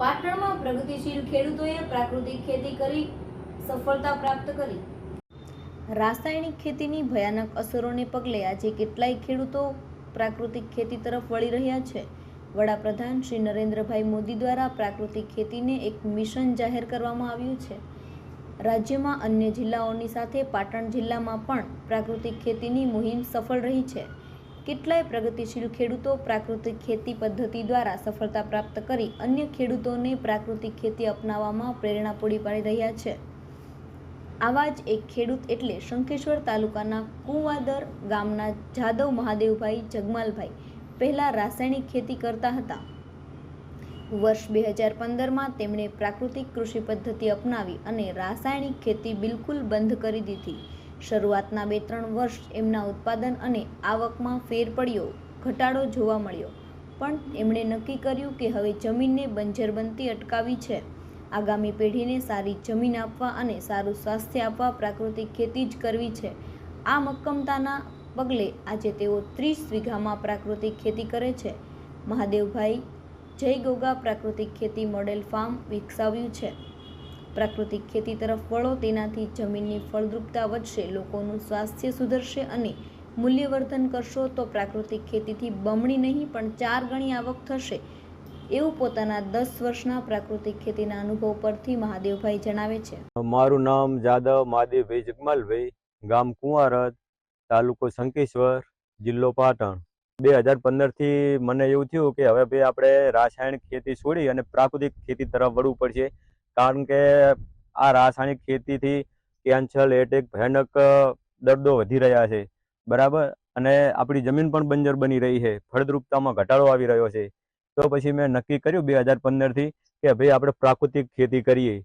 પાટણમાં પ્રગતિશીલ ખેડૂતોએ પ્રાકૃતિક ખેતી કરી, સફળતા પ્રાપ્ત કરી. રાસાયણિક ખેતીની ભયાનક અસરોને પગલે આજે કેટલાય ખેડૂતો પ્રાકૃતિક ખેતી તરફ વળી રહ્યા છે. વડાપ્રધાન શ્રી નરેન્દ્રભાઈ મોદી દ્વારા પ્રાકૃતિક ખેતીને એક મિશન જાહેર કરવામાં આવ્યું છે. રાજ્યમાં અન્ય જિલ્લાઓની સાથે પાટણ જિલ્લામાં પણ પ્રાકૃતિક ખેતીની મુહિમ સફળ રહી છે. કેટલાય પ્રગતિશીલ ખેડૂતો પ્રાકૃતિક ખેતી પદ્ધતિ દ્વારા સફળતા પ્રાપ્ત કરી અન્ય ખેડૂતોને પ્રાકૃતિક ખેતી અપનાવવામાં પ્રેરણા પૂરી પાડી રહ્યા છે. આવા જ એક ખેડૂત એટલે શંખેશ્વર તાલુકાના કુવાદર ગામના જાદવ મહાદેવભાઈ જગમાલભાઈ, પહેલાં રાસાયણિક ખેતી કરતા હતા. વર્ષ બે હજાર પંદરમાં તેમણે પ્રાકૃતિક કૃષિ પદ્ધતિ અપનાવી અને રાસાયણિક ખેતી બિલકુલ બંધ કરી દીધી. શરૂઆતના બે ત્રણ વર્ષ એમના ઉત્પાદન અને આવકમાં ફેર પડ્યો, ઘટાડો જોવા મળ્યો. પણ એમણે નક્કી કર્યું કે હવે જમીનને બંજર બનતી અટકાવી છે. આગામી પેઢીને સારી જમીન આપવા અને સારું સ્વાસ્થ્ય આપવા પ્રાકૃતિક ખેતી જ કરવી છે. આ મક્કમતાના પગલે આજે તેઓ ત્રીસ વીઘામાં પ્રાકૃતિક ખેતી કરે છે. મહાદેવભાઈ જય ગોગા પ્રાકૃતિક ખેતી મોડેલ ફાર્મ વિકસાવ્યું છે. પ્રાકૃતિક ખેતી તરફ વળો, તેનાથી જમીનની ફળદ્રુપતા વધશે, લોકોનું સ્વાસ્થ્ય સુધરશે અને મૂલ્યવર્ધન કરશો તો પ્રાકૃતિક ખેતીથી બમણી નહીં, પણ ચાર ગણી આવક થશે. એવું પોતાના દસ વર્ષના પ્રાકૃતિક ખેતીના અનુભવ પરથી મહાદેવભાઈ જણાવે છે. મારું નામ જાદવ મહાદેવભાઈ જગમાલભાઈ, ગામ કુંવારદ, તાલુકો શંકેશ્વર, જિલ્લો પાટણ. બે હજાર પંદરથી મને એવું થયું કે હવે ભાઈ આપણે રાસાયણિક ખેતી છોડી અને પ્રાકૃતિક ખેતી તરફ વળવું પડશે. કારણ કે આ રાસાયણિક ખેતીથી કેન્સર એટેક ભયાનક દર્દો વધી રહ્યા છે. બરાબર? અને આપણી જમીન પણ બંજર બની રહી છે. ફળદ્રુપતામાં ઘટાડો આવી રહ્યો છે. તો પછી મેં નક્કી કર્યું બે હજાર પંદરથી કે ભાઈ આપણે પ્રાકૃતિક ખેતી કરીએ.